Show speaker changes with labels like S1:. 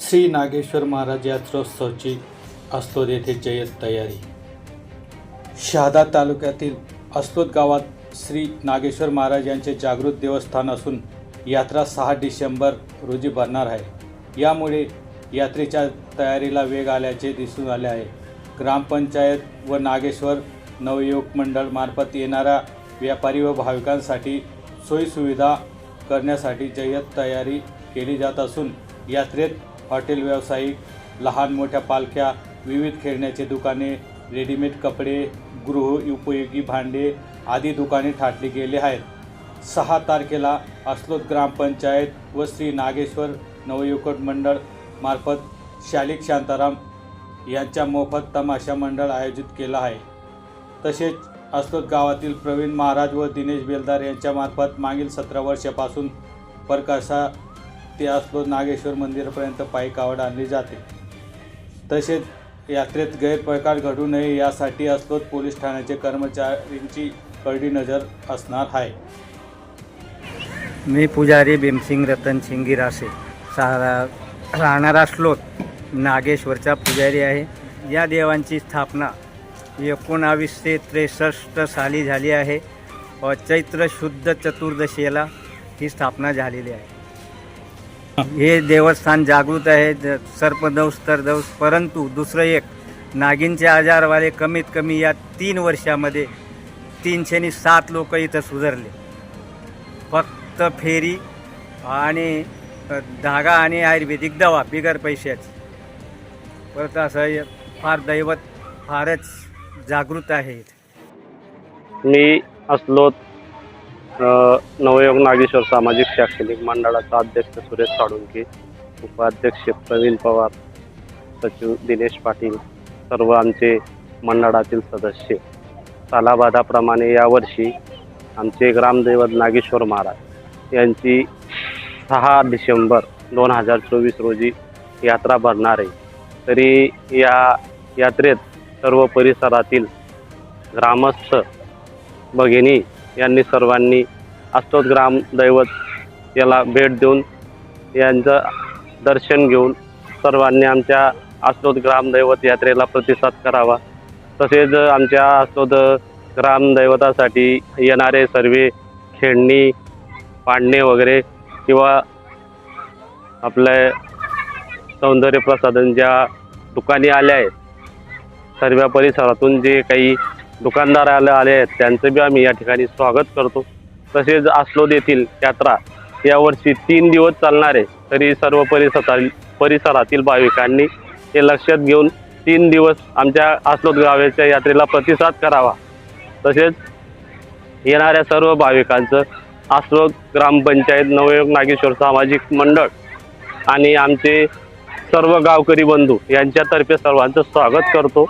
S1: श्री नागेश्वर महाराज यात्रोत्सवची अस्लोद येथे जय्यत तयारी. शहादा तालुक्यातील अस्लोद गावात श्री नागेश्वर महाराज यांचे जागृत देवस्थान असून यात्रा सहा डिसेंबर रोजी भरणार आहे. यामुळे यात्रेच्या तयारीला वेग आल्याचे दिसून आले आहे. ग्रामपंचायत व नागेश्वर नवयुवक मंडळमार्फत येणाऱ्या व्यापारी व भाविकांसाठी सोयीसुविधा करण्यासाठी जय्यत तयारी केली जात असून यात्रेत हॉटेल व्यावसायिक लहान मोठ्या पालख्या विविध खेळण्याचे दुकाने रेडीमेड कपडे गृह उपयोगी भांडे आदी दुकाने ठाटली गेली आहेत. सहा तारखेला अस्लोद ग्रामपंचायत व श्री नागेश्वर नवयुवक मंडळ मार्फत शालिक शांताराम यांच्या मोफत तमाशा मंडळ आयोजित केला आहे. तसेच अस्लोद गावातील प्रवीण महाराज व दिनेश बेलदार यांच्यामार्फत मागील सतरा वर्षापासून परकासा ते असलो नागेश्वर मंदिरापर्यंत पायी कावड आणली जाते. तसेच यात्रेत गैरप्रकार घडू नये यासाठी असलोत पोलीस ठाण्याचे कर्मचाऱ्यांची करडी नजर असणार आहे.
S2: मी पुजारी भीमसिंग रतन शिंगिरासे सारा राहणारा असलोत नागेश्वरचा पुजारी आहे. या देवांची स्थापना एकोणावीसशे त्रेसष्ट साली झाली आहे. व चैत्र शुद्ध चतुर्दशीला ही स्थापना झालेली आहे. हे देवस्थान जागृत आहे ज- सर्पदंश तरदंश परंतु दुसरं एक नागिनचे आजारवाले कमीत कमी या तीन वर्षामध्ये तीनशेनी सात लोक इथं सुधारले. फक्त फेरी आणि धागा आणि आयुर्वेदिक दवा बिगर पैशाची. परत असं फार दैवत फारच जागृत आहे
S3: मी असलो नवयोग नागेश्वर सामाजिक शैक्षणिक मंडळाचा अध्यक्ष सुरेश साळुंके उपाध्यक्ष प्रवीण पवार सचिव दिनेश पाटील सर्व आमचे मंडळातील सदस्य. सालाबाधाप्रमाणे यावर्षी आमचे ग्रामदैवत नागेश्वर महाराज यांची सहा डिसेंबर दोन हजार चोवीस रोजी यात्रा भरणार आहे. तरी या यात्रेत सर्व परिसरातील ग्रामस्थ भगिनी यांनी सर्वांनी अस्तोत ग्राम दैवत याला भेट देऊन यांचं दर्शन घेऊन सर्वांनी आमच्या अस्तोत ग्राम दैवत यात्रेला प्रतिसाद करावा. तसेच आमच्या अष्टोत ग्राम दैवतासाठी येणारे सर्व खेळणी पाडणे वगैरे किंवा आपले सौंदर्य प्रसाधन ज्या दुकाने आल्या आहेत सर्व परिसरातून जे काही दुकानदार आले आले आहेत. त्यांचं बी आम्ही या ठिकाणी स्वागत करतो. तसेच आस्लोद येथील यात्रा यावर्षी तीन दिवस चालणार आहे. तरी सर्व परिसरातील परिसरातील भाविकांनी हे लक्षात घेऊन तीन दिवस आमच्या आसलोद गावाच्या यात्रेला प्रतिसाद करावा. तसेच येणाऱ्या सर्व भाविकांचं आसलोद ग्रामपंचायत नवयोग नागेश्वर सामाजिक मंडळ आणि आमचे सर्व गावकरी बंधू यांच्यातर्फे सर्वांचं स्वागत करतो.